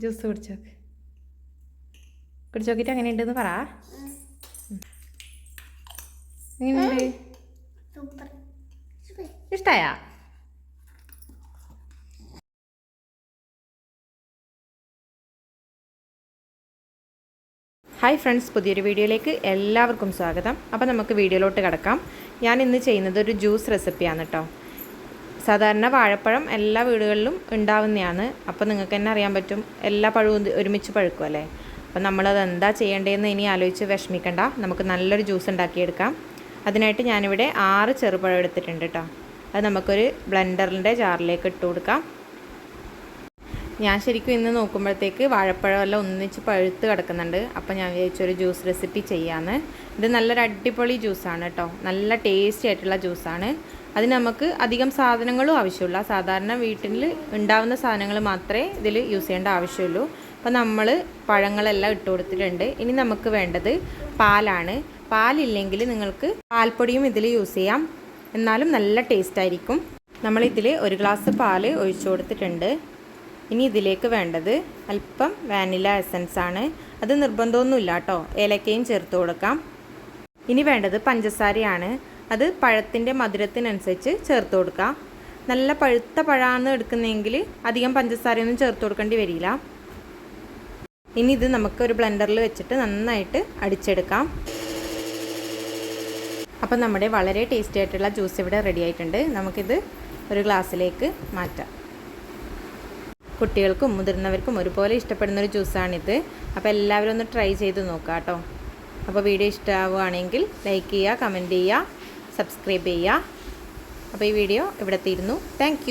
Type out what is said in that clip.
Juice കുടിച്ചോക്ക്. കുടിച്ചോക്കിട്ട് അങ്ങനെ ഉണ്ടെന്ന് പറ. എങ്ങനെയുണ്ട്? ഇഷ്ടായ? ഹായ് ഫ്രണ്ട്സ് പുതിയൊരു വീഡിയോയിലേക്ക് എല്ലാവർക്കും സ്വാഗതം. അപ്പോൾ നമുക്ക് വീഡിയോയിലോട്ട് കിടക്കാം. ഞാൻ ഇന്ന് ചെയ്യുന്നത് ഒരു ജ്യൂസ് റെസിപ്പിയാണ് കേട്ടോ സാധാരണ വാഴപ്പഴം എല്ലാ വീടുകളിലും ഉണ്ടാവുന്നതാണ് അപ്പോൾ നിങ്ങൾക്ക് തന്നെ അറിയാൻ പറ്റും. എല്ലാ പഴവും ഒരുമിച്ച് പഴുക്കും അല്ലേ? അപ്പോൾ നമ്മളത് എന്താ ചെയ്യേണ്ടതെന്ന് ഇനി ആലോചിച്ച് വിഷമിക്കണ്ട. നമുക്ക് നല്ലൊരു ജ്യൂസ് ഉണ്ടാക്കിയെടുക്കാം. അതിനായിട്ട് ഞാനിവിടെ ആറ് ചെറുപഴം എടുത്തിട്ടുണ്ട് കേട്ടോ അത് നമുക്കൊരു ബ്ലെൻഡറിന്റെ ജാറിലേക്ക് ഇട്ട് കൊടുക്കാം. ഞാൻ ശരിക്കും ഇന്ന് നോക്കുമ്പോഴത്തേക്ക് വാഴപ്പഴമെല്ലാം ഒന്നിച്ച് പഴുത്ത് കിടക്കുന്നുണ്ട്. അപ്പോൾ ഞാൻ വിചാരിച്ചൊരു ജ്യൂസ് റെസിപ്പി ചെയ്യാമെന്ന് ഇത് നല്ലൊരു അടിപൊളി ജ്യൂസാണ് കേട്ടോ നല്ല ടേസ്റ്റി ആയിട്ടുള്ള ജ്യൂസാണ് അതിന് നമുക്ക് അധികം സാധനങ്ങളും ആവശ്യമില്ല. സാധാരണ വീട്ടിൽ ഉണ്ടാവുന്ന സാധനങ്ങൾ മാത്രമേ ഇതിൽ യൂസ് ചെയ്യേണ്ട ആവശ്യമുള്ളൂ. അപ്പോൾ നമ്മൾ പഴങ്ങളെല്ലാം ഇട്ട് കൊടുത്തിട്ടുണ്ട്. ഇനി നമുക്ക് വേണ്ടത് പാലാണ്. പാലില്ലെങ്കിൽ നിങ്ങൾക്ക് പാൽപ്പൊടിയും ഇതിൽ യൂസ് ചെയ്യാം. എന്നാലും നല്ല ടേസ്റ്റ് ആയിരിക്കും. നമ്മളിതിൽ ഒരു ഗ്ലാസ് പാൽ ഒഴിച്ചു കൊടുത്തിട്ടുണ്ട്. ഇനി ഇതിലേക്ക് വേണ്ടത് അല്പം വാനില എസൻസ് ആണ്. അത് നിർബന്ധമൊന്നുമില്ല കേട്ടോ. ഏലക്കയും ചേർത്ത് കൊടുക്കാം. ഇനി വേണ്ടത് പഞ്ചസാരയാണ്. അത് പഴത്തിന്റെ മധുരത്തിനനുസരിച്ച് ചേർത്ത് കൊടുക്കാം. നല്ല പഴുത്ത പഴമാണ് എടുക്കുന്നതെങ്കിൽ അധികം പഞ്ചസാരയൊന്നും ചേർത്ത് കൊടുക്കേണ്ടി വരില്ല. ഇനി ഇത് നമുക്ക് ഒരു ബ്ലെൻഡറിൽ വെച്ചിട്ട് നന്നായിട്ട് അടിച്ചെടുക്കാം. അപ്പം നമ്മുടെ വളരെ ടേസ്റ്റി ആയിട്ടുള്ള ജ്യൂസ് ഇവിടെ റെഡി ആയിട്ടുണ്ട്. നമുക്കിത് ഒരു ഗ്ലാസ്സിലേക്ക് മാറ്റാം. കുട്ടികൾക്കും മുതിർന്നവർക്കും ഒരുപോലെ ഇഷ്ടപ്പെടുന്ന ഒരു ജ്യൂസാണിത്. അപ്പോൾ എല്ലാവരും ഒന്ന് ട്രൈ ചെയ്ത് നോക്കാം കേട്ടോ അപ്പോൾ വീഡിയോ ഇഷ്ടമാവുകയാണെങ്കിൽ ലൈക്ക് ചെയ്യുക കമന്റ് ചെയ്യുക സബ്സ്ക്രൈബ് ചെയ്യുക. അപ്പോൾ ഈ വീഡിയോ ഇവിടെ തീരുന്നു താങ്ക്